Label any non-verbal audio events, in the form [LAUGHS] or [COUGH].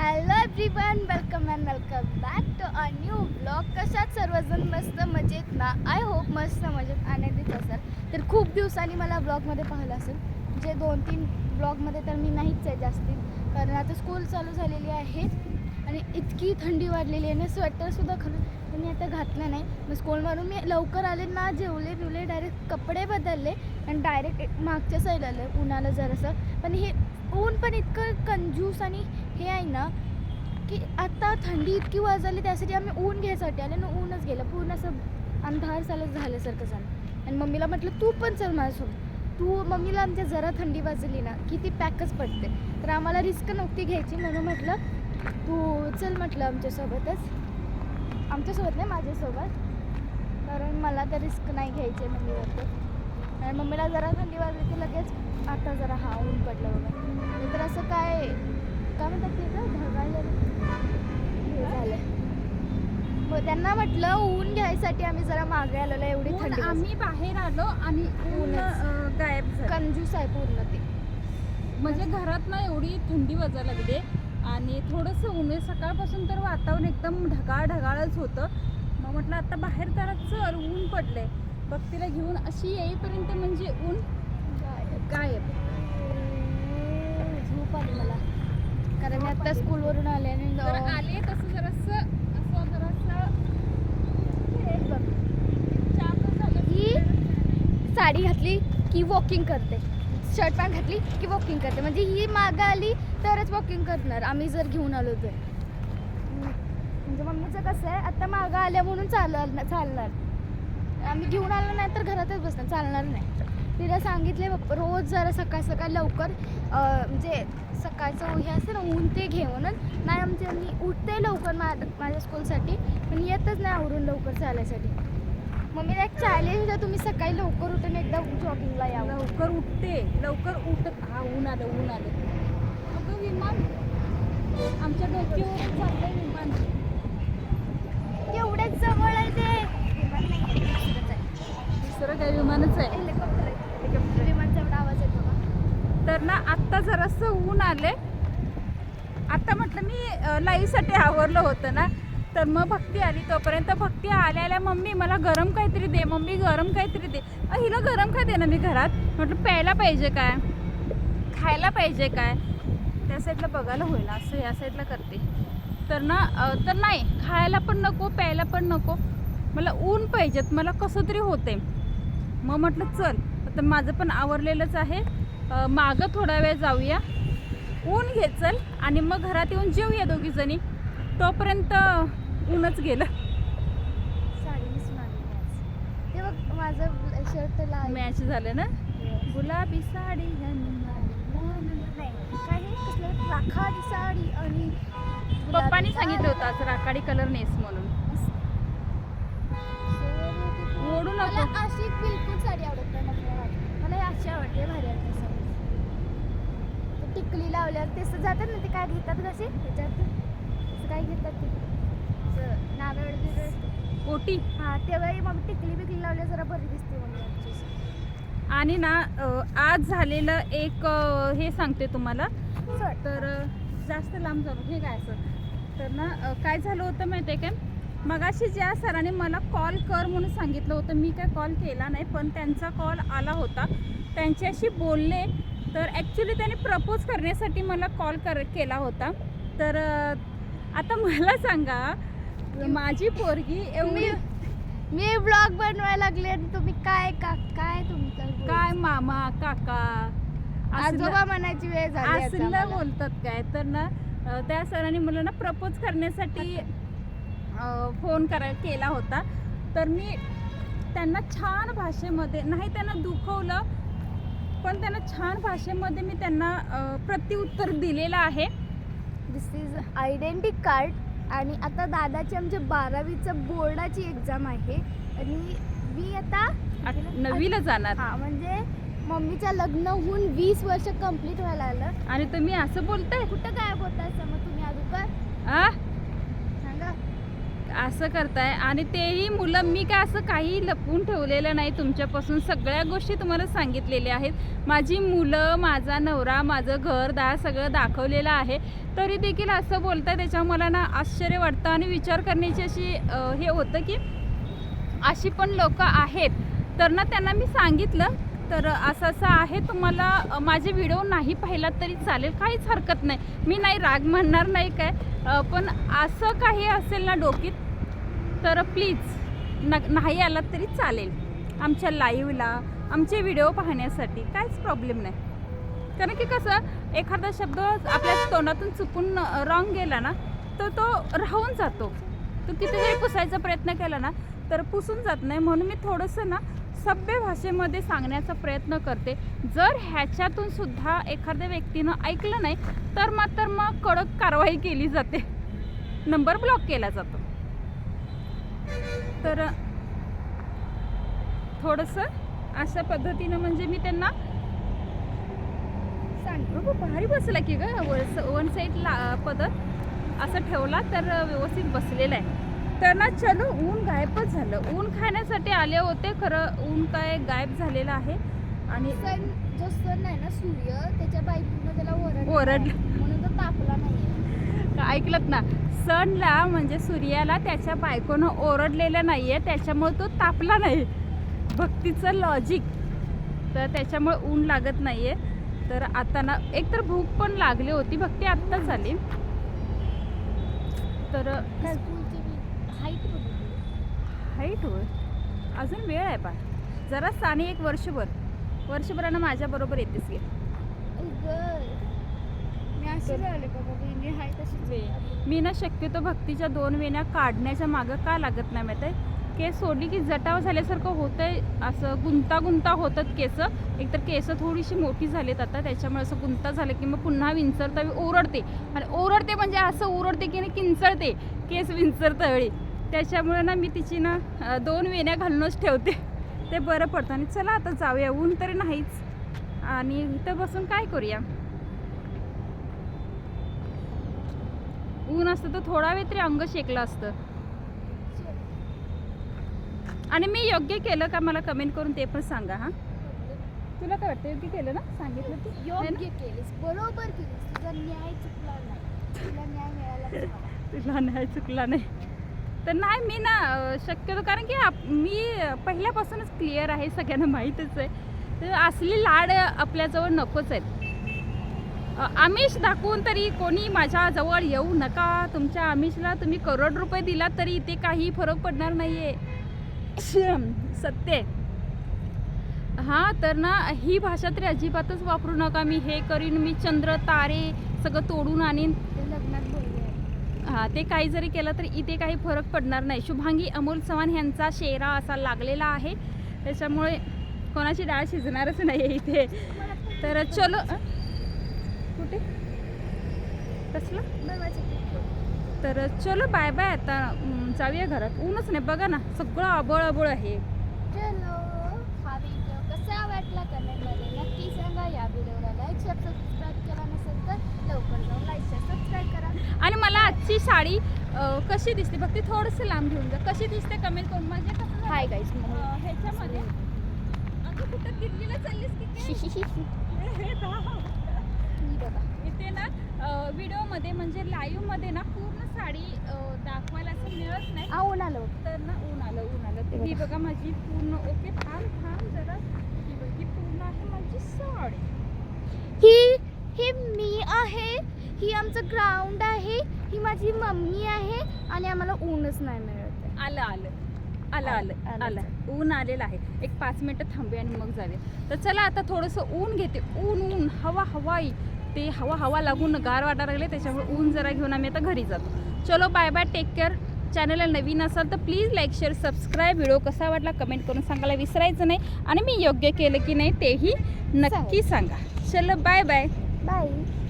Hello everyone welcome and welcome back to a new blog कशात सर्वजण मस्त मजेत ना? आय होप मस्त मजेत आनंदीत असाल तर खूप दिवसांनी मला ब्लॉगमध्ये पाहिलं असेल. जे दोन तीन ब्लॉगमध्ये तर मी नाहीच आहे जास्ती. कारण आता स्कूल चालू झालेली आहे आणि इतकी थंडी वाढलेली आहे. ना स्वेटरसुद्धा खरं मी आता घातलं नाही. मग स्कूलवरून मी लवकर आले ना जेवले बिवले डायरेक्ट कपडे बदलले आणि डायरेक्ट मागच्या साईड आले उन्हाला जरासं. पण हे ऊन पण इतकं कंजूस आणि हे आहे ना की आता थंडी इतकी वाजली त्यासाठी आम्ही ऊन घ्यायसाठी आले ना ऊनच गेलं. पूर्ण असं अंधार चालत झाल्यासारखं झालं. आणि मम्मीला म्हटलं तू पण चल माझ्यासोबत. तू मम्मीला आमच्या जरा थंडी वाजली ना की ती पॅकच पडते. तर आम्हाला रिस्क नव्हती घ्यायची म्हणून म्हटलं तू चल म्हटलं आमच्यासोबतच. आमच्यासोबत नाही माझ्यासोबत. कारण मला तर रिस्क नाही घ्यायची आहे मम्मीवरती. आणि मम्मीला जरा थंडी वाजली की लगेच आता जरा हा ऊन पडलं बघा. नाही तर असं काय काय म्हणतात? ढगाळ हे मग त्यांना म्हटलं ऊन घ्यायसाठी आम्ही जरा मागे आलेलो एवढी थंडी आम्ही बाहेर आलो आणि ऊन गायब कंजूस आहे पूर्ण ते. म्हणजे घरात ना एवढी थंडी वाजायला लागली आणि थोडंसं ऊन सकाळपासून तर वातावरण एकदम ढगाळ ढगाळच होतं. मग म्हटलं आता बाहेर जरा चल ऊन पडलंय. भक्तीला घेऊन अशी येईपर्यंत म्हणजे ऊन गायब. झोप आली मला कारण मी आता स्कूलवरून आले आणि आले तसं जरासं असं जरासं. ही साडी घातली की वॉकिंग करते. शर्ट पॅन्ट घातली की वॉकिंग करते. म्हणजे ही मागं आली तरच वॉकिंग करणार. आम्ही जर घेऊन आलो तर. म्हणजे मम्मीचं कसं आहे आता मागं आल्या म्हणून चालणार चालणार. आम्ही घेऊन आलो नाही तर घरातच बसणार. चालणार नाही. तिला सांगितले रोज जरा सकाळ सकाळ लवकर म्हणजे सकाळचं हे असतं ना ऊन ते घेऊनच नाही आमची मी उठते लवकर मा माझ्या स्कूलसाठी पण येतच नाही आवरून लवकर चालायसाठी मम्मीला एक चॅलेंज आहे तुम्ही सकाळी लवकर उठून एकदा जॉगिंगला यावं लवकर उठते लवकर उठत हा ऊन आलं ऊन आलं. अगं विमान. आमच्या डोक्यावर चाललंय विमान. तेवढ्याच जवळ आहे ते. दुसरं काही विमानच आहे हेलिकॉप्टर आहे हेलिकॉप्टर विमानचा एवढा आवाज येतो ना आत्ता जरासं ऊन आले आत्ता म्हटलं मी लाईव्हसाठी आवरलं होतं ना. तर मग भक्ती आली तोपर्यंत. भक्ती आल्या आल्या मम्मी मला गरम काहीतरी दे मम्मी गरम काहीतरी दे. हिला गरम काय दे ना मी घरात? म्हटलं प्यायला पाहिजे काय? खायला पाहिजे काय? त्या साईडला बघायला होईल असं या साईडला करते. तर ना तर नाही खायला पण नको प्यायला पण नको. मला ऊन पाहिजेत मला कसं तरी होते मग म्हटलं चल तर माझं पण आवरलेलंच आहे. मागं थोडा वेळ जाऊया. ऊन घे चल आणि मग घरात येऊन जेऊया दोघी जणी. तोपर्यंत ऊनच गेलं. माझं शर्ट मॅच झालं ना? गुलाबी साडी राखाडी साडी आणि पप्पानी. सांगितलं होतं आज राखाडी कलर नेस म्हणून. मला नको. अशी बिलकुल साडी आवडत नाही. मला अशी आवडते भारी वाटते टिकली लावल्यावर ते जातात ना ते काय घेतात कसे त्याच्यात काय घेतात ते? नारळ बिरळ. ओटी. हा तेव्हाही मग टिकली बिकली लावल्या जरा बरी दिसते मग आमची. आणि ना आज झालेलं एक हे सांगते तुम्हाला. तर जास्त लांब जाऊ हे काय असं? तर ना काय झालं होतं माहिती आहे काय मगाशी ज्या सरांनी मला कॉल कर म्हणून सांगितलं होतं मी काय कॉल केला नाही पण त्यांचा कॉल आला होता. त्यांच्याशी बोलले तर ॲक्च्युली त्यांनी प्रपोज करण्यासाठी मला कॉल कर केला होता. तर आता मला सांगा माझी पोरगी एवढी मी ब्लॉग बनवायला लागले आणि तुम्ही काय का काय तुमचं काय मामा काका? आजोबा म्हणायची वेळ असलं मला. बोलतात काय? तर ना त्या सरांनी मला ना प्रपोज करण्यासाठी फोन करा केला होता. तर मी त्यांना छान भाषेमध्ये नाही त्यांना दुखवलं. पण त्यांना छान भाषेमध्ये मी त्यांना प्रत्युत्तर दिलेलं आहे. दिस इज आयडेंटी कार्ड आणि आता दादाची आमच्या बारावीचं बोर्डाची एक्झाम आहे. आणि मी आता नववीला जाणार. हा म्हणजे मम्मीचं लग्न होऊन वीस वर्ष कंप्लीट व्हायला आलं. आणि तुम्ही असं बोलताय? कुठं काय बोलताय मग तुम्ही सांगा असं करताय. आणि तेही मुलं मी काय असं काही लपवून ठेवलेलं नाही तुमच्यापासून. सगळ्या गोष्टी तुम्हाला सांगितलेल्या आहेत. माझी मुलं माझा नवरा माझं घर दार सगळं दाखवलेलं आहे. तरी देखील असं बोलताय त्याच्यावर मला ना आश्चर्य वाटतं. आणि विचार करण्याची अशी हे होतं की अशी पण लोकं आहेत. तर ना त्यांना मी सांगितलं तर असं असं आहे. तुम्हाला माझे व्हिडिओ नाही पाहिलात तरी चालेल. काहीच हरकत नाही. मी नाही राग म्हणणार नाही काय. पण असं काही असेल ना डोकीत तर प्लीज न नाही आलात तरी चालेल. आमच्या लाईव्हला आमचे व्हिडिओ पाहण्यासाठी काहीच प्रॉब्लेम नाही. कारण की कसं एखादा शब्द आपल्या तोंडातून चुकून रॉंग गेला ना तर तो राहून जातो. तो किती जरी पुसायचा प्रयत्न केला ना तर पुसून जात नाही. म्हणून मी थोडंसं ना सभ्य भाषेमध्ये सांगण्याचा प्रयत्न करते. जर ह्याच्यातून सुद्धा एखाद्या व्यक्तीनं ऐकलं नाही तर मात्र मग कडक कारवाई केली जाते. नंबर ब्लॉक केला जातो. तर थोडंसं अशा पद्धतीनं म्हणजे मी त्यांना सांग भारी बसला की ग वन साईड ला पदर असं ठेवला तर व्यवस्थित बसलेला आहे. तर ना चलो ऊन गायबच झालं. ऊन खाण्यासाठी आले होते खरं ऊन काय गायब झालेलं आहे. आणि सण जो सण आहे ना सूर्य त्याच्या बायकोनं त्याला ओरड ओरडलं. म्हणून तो तापला नाहीये. ऐकलत ना. सणला म्हणजे सूर्याला त्याच्या बायकोनं ओरडलेलं नाहीये त्याच्यामुळे तो तापला नाही. भक्तीचं लॉजिक तर त्याच्यामुळे ऊन लागत नाहीये. तर आता ना एक तर भूक पण लागली होती भक्ती आत्ताच आली. तर हाईट बघितली हाईट होय अजून वेळ आहे पा जरा साने एक वर्षभर. वर्षभरानं माझ्याबरोबर येतेस गे. मी अशी झाले बाबा मी हाय तशीच. मी ना शक्यतो भक्तीच्या दोन वेण्या काढण्याच्या मागं का लागत नाही माहिती आहे केस सोडली की जटाव झाल्यासारखं होतंय. असं गुंतागुंता होतात केस. एकतर केस थोडीशी मोठी झालीत आता त्याच्यामुळे असं गुंता झालं की मग पुन्हा विंचरता ओरडते. आणि ओरडते म्हणजे असं ओरडते की नाही किंचळते. केस विंचरता वेळी त्याच्यामुळे ना मी तिची ना दोन वेण्या घालूनच ठेवते. ते बरं पडतं. आणि चला आता जाऊया. ऊन तरी नाहीच. आणि इथं बसून काय करूया? ऊन असतं तर थोडा वेळ तरी अंग शेकलं असतं. आणि मी योग्य केलं का मला कमेंट करून ते पण सांगा हा? तुला काय वाटतं? योग्य केलं ना? सांगितलं तू? योग्य केलीस. बरोबर केलीस. तुझा न्याय चुकला नाही. तुला न्याय मिळाला तुला नाही चुकला नाही. तर नाही मी ना शक्यतो कारण की आप- मी पहिल्यापासूनच क्लिअर आहे सगळ्यांना माहीतच आहे. तर असली लाड आपल्याजवळ नकोच आहेत. आमिष दाखवून तरी कोणी माझ्या जवळ येऊ नका. तुमच्या आमिषला तुम्ही करोड रुपये दिला तरी ते काही फरक पडणार नाही आहे सत्य आहे. तर ना ही भाषा तरी अजिबातच वापरू नका. मी हे करीन मी चंद्र तारे सगळं तोडून आणीन. लग्नात बोलले. हा ते काही जरी केलं तरी इथे काही फरक पडणार नाही. शुभांगी अमोल चव्हाण यांचा शेरा असा लागलेला आहे. त्याच्यामुळे कोणाची डाळ शिजणारच नाही आहे इथे. तर चलो कुठे? कसलं? तर चलो बाय बाय आता जाऊया घरात. ऊनच नाही बघा ना सगळं आबळ आबळ आहे. चलो हा व्हिडिओ कसा वाटला कमेंटमध्ये नक्की सांगा. या व्हिडिओला लाईक सबस्क्राईब लवकर जाऊन लाईक शेअर सबस्क्राईब करा. आणि मला आजची साडी अं, कशी दिसते फक्त थोडंसं लांब घेऊन जा. कशी दिसते कमेंट करून. म्हणजे कसं झालं? हाय अं, ह्याच्यामध्ये. अगं कुठं दिल्लीला चाललीस की काय? [LAUGHS] हे इथे ना व्हिडिओमध्ये म्हणजे लाईव्हमध्ये ना पूर्ण साडी अं, दाखवायला असं मिळत नाही. ऊन आलं. तर ना ऊन आलं ऊन आलं. तर ही बघा माझी पूर्ण ओके थांब थांब जरा ही बघ ही पूर्ण आहे माझी साडी ही ही मी आहे ही आमचं ग्राउंड आहे. ही माझी मम्मी आहे आणि आम्हाला ऊनच नाही मिळत आहे. आलं आलं. आलं आलं आलं. आलं. ऊन आलेलं आहे. एक पाच मिनटं थांबूया आणि मग जाऊया. तर चला आता थोडंसं ऊन घेते. ऊन ऊन हवा हवाई. ते हवा हवा लागून गार वाटायला लागले त्याच्यामुळे ऊन जरा घेऊन आम्ही आता घरी जातो. चलो बाय बाय टेक केअर चॅनलला नवीन असाल तर please like share subscribe video कसा वाटला कमेंट करून सांगायला विसरायचं नाही. आणि मी योग्य केलं की नाही तेही नक्की सांगा. चलो बाय बाय बाय